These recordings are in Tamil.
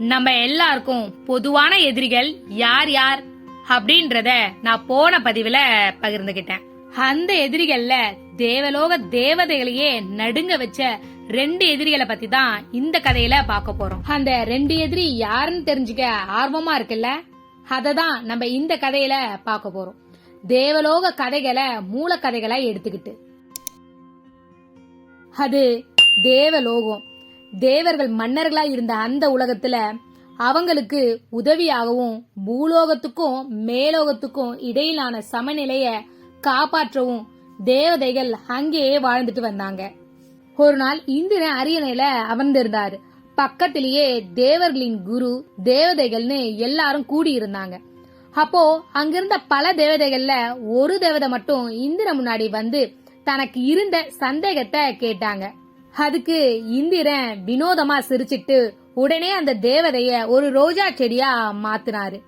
நம்ம எல்லாருக்கும் பொதுவான எதிரிகள் யார் யார் அப்படின்றத நான் போன பதிவுல பகிர்ந்துகிட்டேன். அந்த எதிரிகள்ல தேவலோக தேவதைகளையே நடுங்க வச்ச ரெண்டு எதிரிகளை பத்தி தான் இந்த கதையில பார்க்க போறோம். அந்த ரெண்டு எதிரி யாருன்னு தெரிஞ்சுக்க ஆர்வமா இருக்குல்ல? அததான் நம்ம இந்த கதையில பார்க்க போறோம். தேவலோக கதைகளை மூல கதைகளா எடுத்துக்கிட்டு. அது தேவலோகம். தேவர்கள் மன்னர்களா இருந்த அந்த உலகத்துல அவங்களுக்கு உதவியாகவும் பூலோகத்துக்கும் மேலோகத்துக்கும் இடையிலான சமநிலைய காப்பாற்றவும் தேவதைகள் அங்கேயே வாழ்ந்துட்டு வந்தாங்க. ஒரு நாள் இந்திரன் அரியணையில அமர்ந்திருந்தாரு. பக்கத்திலேயே தேவர்களின் குரு தேவதைகள்னு எல்லாரும் கூடி இருந்தாங்க அப்போ அங்கிருந்த பல தேவதைகள்ல ஒரு தேவதை மட்டும் இந்திரன் முன்னாடி வந்து தனக்கு இருந்த சந்தேகத்தை கேட்டாங்க. அதுக்கு இந்திரன் வினோதமா சிரிச்சிட்டு உடனே அந்த தேவதைய ஒரு ரோஜா செடியா மாத்தினாரு.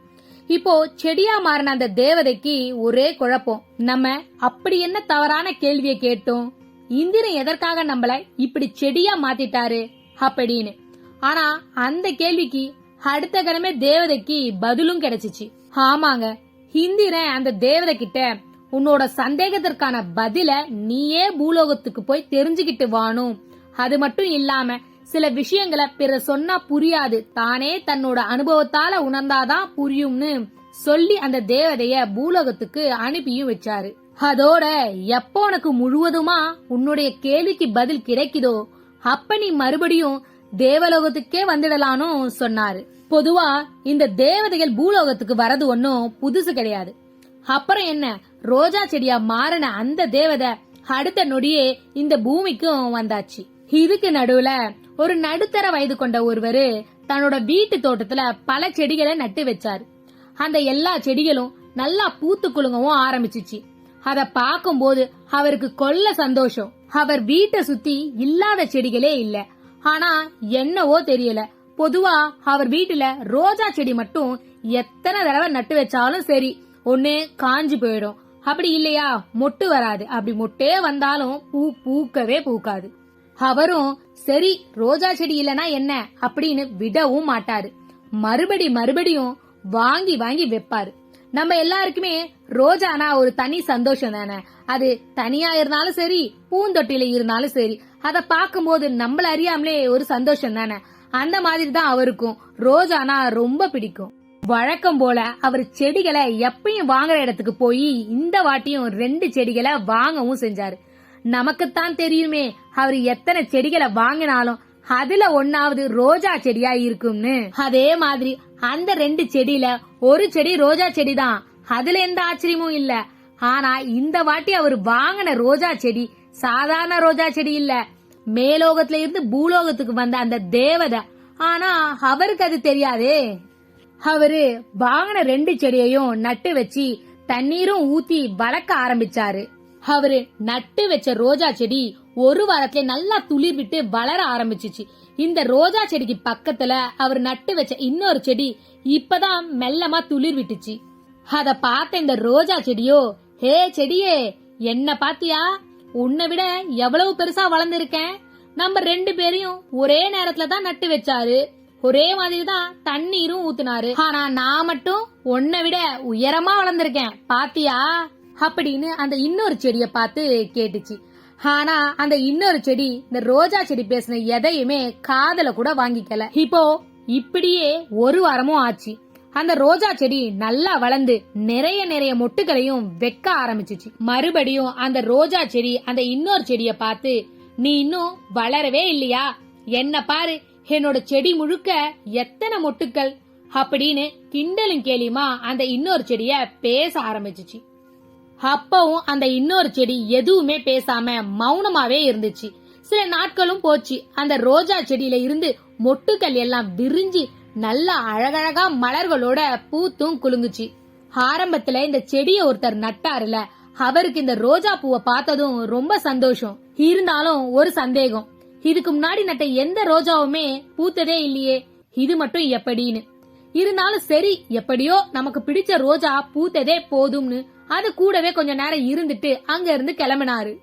இப்போ செடியா மாறின அந்த தேவதைக்கு ஒரே குழப்பம். நம்ம அப்படி என்ன தவறான கேள்வியை கேட்டோம்? இந்திரன் எதற்காக நம்மள இப்படி செடியா மாத்திட்டாரு அப்படின்னு. ஆனா அந்த கேள்விக்கு அடுத்த கணமே தேவதைக்கு பதிலும் கிடைச்சிச்சு. ஆமாங்க இந்திரன் அந்த தேவதை கிட்ட உன்னோட சந்தேகத்திற்கான பதில நீயே பூலோகத்துக்கு போய் தெரிஞ்சுக்கிட்டு வானும் அது மட்டும் இல்லாம சில விஷயங்களை பிற சொன்னா புரியாது. தானே தன்னோட அனுபவத்தால உணர்ந்தாதான் புரியும்னு சொல்லி அந்த தேவதைய பூலோகத்துக்கு அனுப்பியும் வச்சாரு. அதோட எப்போ உனக்கு முழுவதுமா உன்னுடைய கேள்விக்கு பதில் கிடைக்குதோ அப்ப நீ மறுபடியும் தேவலோகத்துக்கே வந்துடலான்னு சொன்னாரு. பொதுவா இந்த தேவதைகள் பூலோகத்துக்கு வரது ஒன்னும் புதுசு கிடையாது. அப்புறம் என்ன? ரோஜா செடியா மாறின அந்த தேவதை அடுத்த நொடியே இந்த பூமிக்கும் வந்தாச்சு. இதுக்கு நடுவுல ஒரு நடுத்தர வயது கொண்ட ஒருவர் தன்னோட வீட்டு தோட்டத்துல பல செடிகளை நட்டு வச்சாரு. அந்த எல்லா செடிகளும் நல்லா பூத்து குலுங்கவும் ஆரம்பிச்சிச்சு. அத பார்க்கும்போது அவருக்கு கொல்ல சந்தோஷம். அவர் வீட்டை சுத்தி இல்லாத செடிகளே இல்ல. ஆனா என்னவோ தெரியல. பொதுவா அவர் வீட்டுல ரோஜா செடி மட்டும் எத்தனை தடவை நட்டு வச்சாலும் சரி ஒண்ணு காஞ்சு போயிடும். அப்படி இல்லையா? மொட்டு வராது. அப்படி மொட்டே வந்தாலும் பூ பூக்கவே பூக்காது. அவரும் சரி ரோஜா செடி இல்லனா என்ன? அப்படின்னு விடவும் மாட்டாரு. மறுபடி மறுபடியும் வாங்கி வாங்கி வைப்பாரு. நம்ம எல்லாருக்குமே ரோஜானா ஒரு தனி சந்தோஷம் தானே? அது தனியா இருந்தாலும் சரி பூந்தொட்டில இருந்தாலும் சரி அத பார்க்கும்போது நம்மள அறியாமலே ஒரு சந்தோஷம் தானே? அந்த மாதிரி தான் அவருக்கும். ரோஜானா ரொம்ப பிடிக்கும். வழக்கம் போல அவர் செடிகளை எப்பயும் வாங்குற இடத்துக்கு போய் இந்த வாட்டியும் ரெண்டு செடிகளை வாங்கவும் செஞ்சாரு. நமக்குத்தான் தெரியுமே அவர் எத்தனை செடிகளை வாங்கினாலும் அதுல ஒன்னாவது ரோஜா செடியா இருக்கும்னு. அதே மாதிரி அந்த ரெண்டு செடியில ஒரு செடி ரோஜா செடி தான் அதுல எந்த ஆச்சரியமும் இல்ல. ஆனா இந்த வாட்டி அவர் வாங்கின ரோஜா செடி சாதாரண ரோஜா செடி இல்ல. மேலோகத்துல இருந்து பூலோகத்துக்கு வந்த அந்த தேவதை. ஆனா அவருக்கு அது தெரியாதே. அவரு வாங்கின ரெண்டு செடியையும் நட்டு வச்சு தண்ணீரும் ஊத்தி வளர்க்க ஆரம்பிச்சாரு. அவரு நட்டு வச்ச ரோஜா செடி ஒரு வாரத்துல நல்லா துளிர் விட்டு வளர ஆரம்பிச்சிச்சு. இந்த ரோஜா செடிக்கு பக்கத்துல அவர் நட்டு வச்ச இன்னொரு செடி இப்பதான் மெல்லமா துளிர் விட்டுச்சு. அத பார்த்த இந்த ரோஜா செடியோ ஹே செடியே என்ன பாத்தியா? உன்னை விட எவ்வளவு பெருசா வளர்ந்துருக்கேன். நம்ம ரெண்டு பேரையும் ஒரே நேரத்துல தான் நட்டு வச்சாரு. ஒரே மாதிரி தான் தண்ணீரும் ஊத்துனாரு. ஆனா நான் மட்டும் உன்னை விட உயரமா வளர்ந்துருக்கேன். பாத்தியா? அப்படின்னு அந்த இன்னொரு செடிய பார்த்து கேட்டுச்சு. ஆனா அந்த இன்னொரு செடி இந்த ரோஜா செடி பேசின எதையுமே காதல கூட வாங்கிக்கல. இப்போ இப்படியே ஒரு வாரமும் ஆச்சு. அந்த ரோஜா செடி நல்லா வளர்ந்து நிறைய நிறைய மொட்டுகளையும் வைக்க ஆரம்பிச்சிச்சு. மறுபடியும் அந்த ரோஜா செடி அந்த இன்னொரு செடிய பார்த்து நீ இன்னும் வளரவே இல்லையா? என்ன பாரு என்னோட செடி முழுக்க எத்தனை மொட்டுக்கள்? அப்படின்னு கிண்டலும் கேலியுமா அந்த இன்னொரு செடிய பேச ஆரம்பிச்சிச்சு. அப்பவும் அந்த இன்னொரு செடி எதுவுமே பேசாம மௌனமாவே இருந்துச்சு. சில நாட்களும் போச்சு. அந்த ரோஜா செடியில இருந்து மொட்டுக்கள் எல்லாம் விரிஞ்சு நல்ல அழகழகா மலர்களோட பூத்தும் குலுங்குச்சு. ஆரம்பத்துல இந்த செடிய ஒருத்தர் நட்டாருல அவருக்கு இந்த ரோஜா பூவை பார்த்ததும் ரொம்ப சந்தோஷம். இருந்தாலும் ஒரு சந்தேகம். இதுக்கு முன்னாடி நட்ட எந்த ரோஜாவுமே பூத்ததே இல்லையே. இது மட்டும் எப்படின்னு. இருந்தாலும் சரி எப்படியோ நமக்கு பிடிச்ச ரோஜா பூத்ததே போதும்னு. அது கூடவே கொஞ்ச நேரம் இருந்துட்டு அங்க இருந்து கிளம்பினாரு.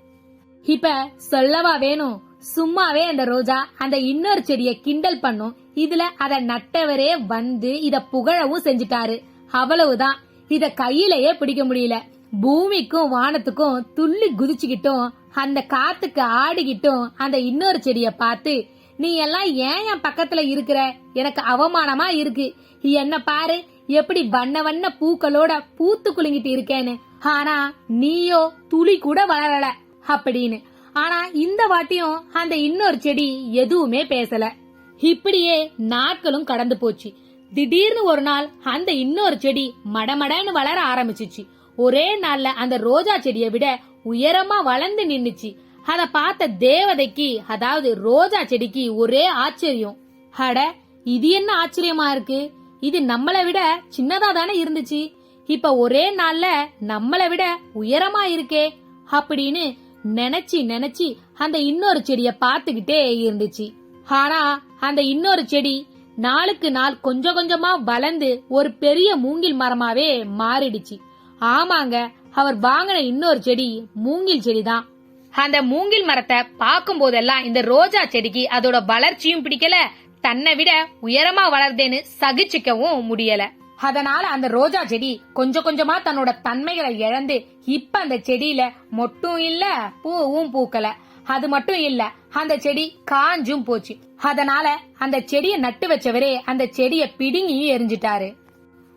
இப்ப சொல்லவா வேணும்? சும்மாவே அந்த ரோஜா அந்த இன்னொரு செடிய கிண்டல் பண்ணும். இதுல அத நட்டவரே வந்து இத புகழவும் செஞ்சுட்டாரு. அவ்வளவுதான். இத கையிலேயே பிடிக்க முடியல. பூமிக்கும் வானத்துக்கும் துள்ளி குதிச்சுக்கிட்டும் அந்த காத்துக்கு ஆடிக்கிட்டும் அந்த இன்னொரு செடிய பார்த்து நீ எல்லாம் ஏன் என் பக்கத்துல இருக்கிற? எனக்கு அவமானமா இருக்கு. என்ன பாரு எப்படி வண்ண வண்ண பூக்களோட பூத்து குலுங்கிட்டு இருக்கேன்னு. ஆனா நீயோ துளி கூட வளரல அப்படின்னு. ஆனா இந்த வாட்டியும் அந்த இன்னொரு செடி எதுவுமே பேசல. இப்படியே நாட்களும் கடந்து போச்சு. திடீர்னு ஒரு நாள் அந்த இன்னொரு செடி மடமடன்னு வளர ஆரம்பிச்சிச்சு. ஒரே நாள்ல அந்த ரோஜா செடியை விட உயரமா வளர்ந்து நின்னுச்சு. அத பார்த்த தேவதைக்கு அதாவது ரோஜா செடிக்கு ஒரே ஆச்சரியம். அட இது என்ன ஆச்சரியமா இருக்கு? இது நம்மளை விட சின்னதா தானே இருந்துச்சு. இப்ப ஒரே நாள்ல நம்மளை விட உயரமா இருக்கே அப்படின்னு நினைச்சு நினைச்சு அந்த இன்னொரு செடிய பார்த்துக்கிட்டே இருந்துச்சு. ஆனா அந்த இன்னொரு செடி நாளுக்கு நாள் கொஞ்சம் கொஞ்சமா வளர்ந்து ஒரு பெரிய மூங்கில் மரமாவே மாறிடுச்சு. ஆமாங்க அவர் வாங்கின இன்னொரு செடி மூங்கில் செடிதான். அந்த மூங்கில் மரத்தை பார்க்கும் போதெல்லாம் இந்த ரோஜா செடிக்கு அதோட வளர்ச்சியும் பிடிக்கல. தன்னை விட உயரமா வளர்ந்தேன்னு சகிச்சுக்கவும் முடியல. அதனால அந்த ரோஜா செடி கொஞ்சம் கொஞ்சமா தன்னோட தன்மைகளை இழந்து இப்ப அந்த செடியில மொட்டும் இல்ல பூவும் பூக்கல. அது மட்டும் இல்ல அந்த செடி காஞ்சும் போச்சு. அதனால அந்த செடியை நட்டு வச்சவரே அந்த செடியை பிடுங்கியும் எரிஞ்சிட்டாரு.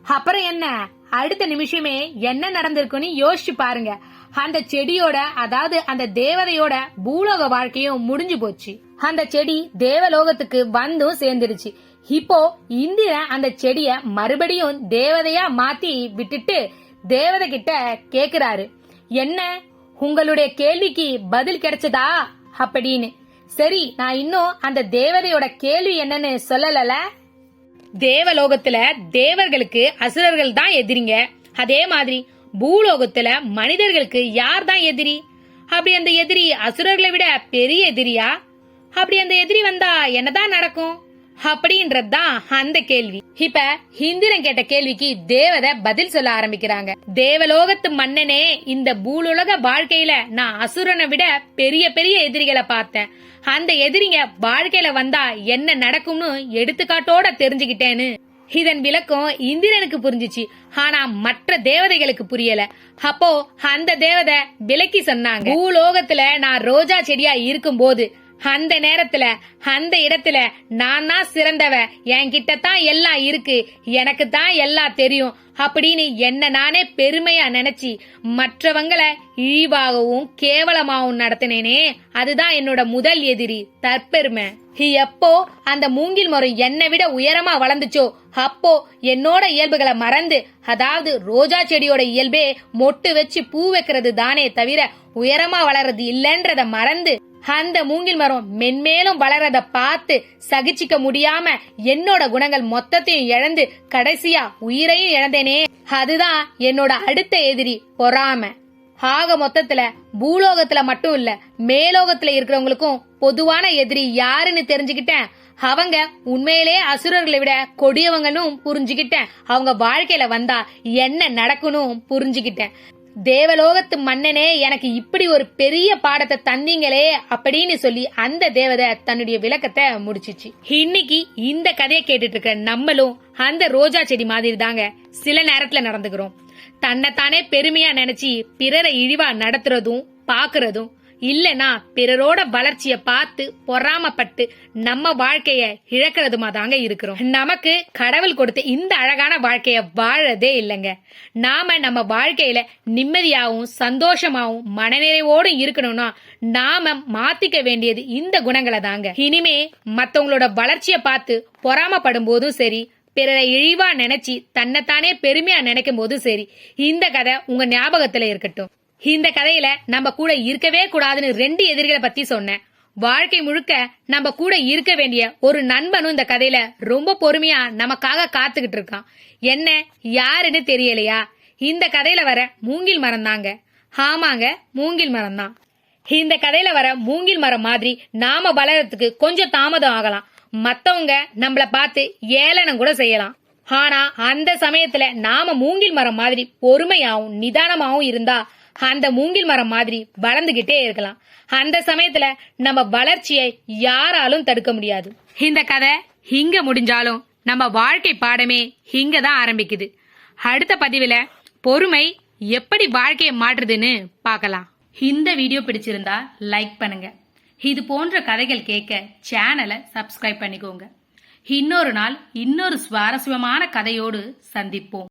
அப்புறம் என்ன? அடுத்த நிமிஷமே என்ன நடந்திருக்குன்னு யோசிச்சு பாருங்க. அந்த செடியோட அதாவது அந்த தேவதையோட பூலோக வாழ்க்கையும் முடிஞ்சு போச்சு. அந்த செடி தேவலோகத்துக்கு வந்தும் சேர்ந்துருச்சு. இப்போ இந்திரன் அந்த செடிய மறுபடியும் தேவதையா மாத்தி விட்டுட்டு தேவதை கிட்ட கேக்குறாரு. என்ன? உங்களுடைய கேள்விக்கு பதில் கிடைச்சதா? அப்படின்னு. சரி நான் இன்னும் அந்த தேவதையோட கேள்வி என்னன்னு சொல்லலல. தேவலோகத்துல தேவர்களுக்கு அசுரர்கள் தான் எதிரிங்க. அதே மாதிரி பூலோகத்துல மனிதர்களுக்கு யார் தான் எதிரி? அப்படி அந்த எதிரி அசுரர்களை விட பெரிய எதிரியா? அப்படி அந்த எதிரி வந்தா என்னதான் நடக்கும்? அப்படின்றதுதான் அந்த கேள்வி. இப்ப ஹிந்திரன் கேட்ட கேள்விக்கு தேவதை பதில் சொல்ல ஆரம்பிக்கிறாங்க. தேவலோகத்து மன்னனே இந்த பூலுலக வாழ்க்கையில நான் அசுரனை விட பெரிய பெரிய எதிரிகளை பார்த்தேன். அந்த எதிரிங்க வாழ்க்கையில வந்தா என்ன நடக்கும்னு எடுத்துக்காட்டோட தெரிஞ்சுக்கிட்டேன்னு. இதன் விளக்கம் இந்திரனுக்கு புரிஞ்சுச்சு. ஆனா மற்ற தேவதைகளுக்கு புரியல. அப்போ அந்த தேவதை விலக்கி சொன்னாங்க. பூலோகத்துல நான் ரோஜா செடியா இருக்கும் போது அந்த நேரத்துல அந்த இடத்துல நான் தான் சிறந்தவ என்கிட்ட தான் எல்லாம் இருக்கு எனக்கு தான் எல்லாம் தெரியும் அப்படின்னு என்ன நானே பெருமையா நினைச்சி மற்றவங்களை இழிவாகவும் கேவலமாகவும் நடத்தினேனே அதுதான் என்னோட முதல் எதிரி தற்பெருமை. எப்போ அந்த மூங்கில் மரம் என்னை விட உயரமா வளர்ந்துச்சோ அப்போ என்னோட இயல்புகளை மறந்து அதாவது ரோஜா செடியோட இயல்பே மொட்டு வச்சு பூ வைக்கிறது தானே தவிர உயரமா வளர்றது இல்லன்றத மறந்து அந்த மூங்கில் மரம் மென்மேலும் வளரத பார்த்து சகிச்சிக்க முடியாம என்னோட குணங்கள் மொத்தத்தையும் இழந்து கடைசியா உயிரையும் இழந்தேனே. அதுதான் என்னோட அடுத்த எதிரி பொறாம. ஆக மொத்தத்துல பூலோகத்துல மட்டும் இல்ல மேலோகத்துல இருக்கிறவங்களுக்கும் பொதுவான எதிரி யாருன்னு தெரிஞ்சுக்கிட்டேன். அவங்க உண்மையிலே அசுரர்களை விட கொடியவங்கன்னு புரிஞ்சுக்கிட்டேன். அவங்க வாழ்க்கையில வந்தா என்ன நடக்கணும் புரிஞ்சுக்கிட்டேன். தேவலோகத்து மன்னனே எனக்கு இப்படி ஒரு பெரிய பாடத்தை தந்தீங்களே அப்படின்னு சொல்லி அந்த தேவதை தன்னுடைய விளக்கத்தை முடிச்சிச்சு. இன்னைக்கு இந்த கதையை கேட்டுட்டு இருக்க நம்மளும் அந்த ரோஜா செடி மாதிரி தாங்க சில நேரத்துல நடந்துக்கிறோம். தன்னைத்தானே பெருமையா நினைச்சு பிறரை இழிவா நடத்துறதும் பாக்குறதும் இல்லனா பிறரோட வளர்ச்சிய பார்த்து பொறாமப்பட்டு நம்ம வாழ்க்கைய இழக்கிறதுமா தாங்க இருக்கிறோம். நமக்கு கடவுள் கொடுத்த இந்த அழகான வாழ்க்கைய வாழறதே இல்லைங்க. நாம நம்ம வாழ்க்கையில நிம்மதியாகவும் சந்தோஷமாகவும் மனநிறைவோடும் இருக்கணும்னா நாம மாத்திக்க வேண்டியது இந்த குணங்களை தாங்க. இனிமே மத்தவங்களோட வளர்ச்சிய பார்த்து பொறாமப்படும் போதும் சரி பிறரை இழிவா நினைச்சு தன்னைத்தானே பெருமையா நினைக்கும் போதும் சரி இந்த கதை உங்க ஞாபகத்துல இருக்கட்டும். இந்த கதையில நம்ம கூட இருக்கவே கூடாதுன்னு ரெண்டு எதிரிகளை பத்தி சொன்னேன். வாழ்க்கை முழுக்க நம்ம கூட இருக்க வேண்டிய ஒரு நண்பனும் இந்த கதையில ரொம்ப பொறுமையா நமக்காக காத்துக்கிட்டு இருக்கான். என்ன யாருன்னு தெரியலையா? இந்த கதையில வர மூங்கில் மரம் தாங்க. ஆமாங்க மூங்கில் மரம் தான். இந்த கதையில வர மூங்கில் மரம் மாதிரி நாம வளரத்துக்கு கொஞ்சம் தாமதம் ஆகலாம். மத்தவங்க நம்மள பார்த்து ஏளனம் கூட செய்யலாம். ஆனா அந்த சமயத்துல நாம மூங்கில் மரம் மாதிரி பொறுமையாவும் நிதானமாவும் இருந்தா அந்த மூங்கில் மரம் மாதிரி வளர்ந்துகிட்டே இருக்கலாம். அந்த சமயத்துல நம்ம வளர்ச்சியை யாராலும் தடுக்க முடியாது. இந்த கதை இங்க முடிஞ்சாலும் நம்ம வாழ்க்கை பாடமே இங்க தான் ஆரம்பிக்குது. அடுத்த பதிவில் பொறுமை எப்படி வாழ்க்கையை மாற்றுதுன்னு பார்க்கலாம். இந்த வீடியோ பிடிச்சிருந்தா லைக் பண்ணுங்க. இது போன்ற கதைகள் கேட்க சேனலை சப்ஸ்கிரைப் பண்ணிக்கோங்க. இன்னொரு நாள் இன்னொரு சுவாரஸ்யமான கதையோடு சந்திப்போம்.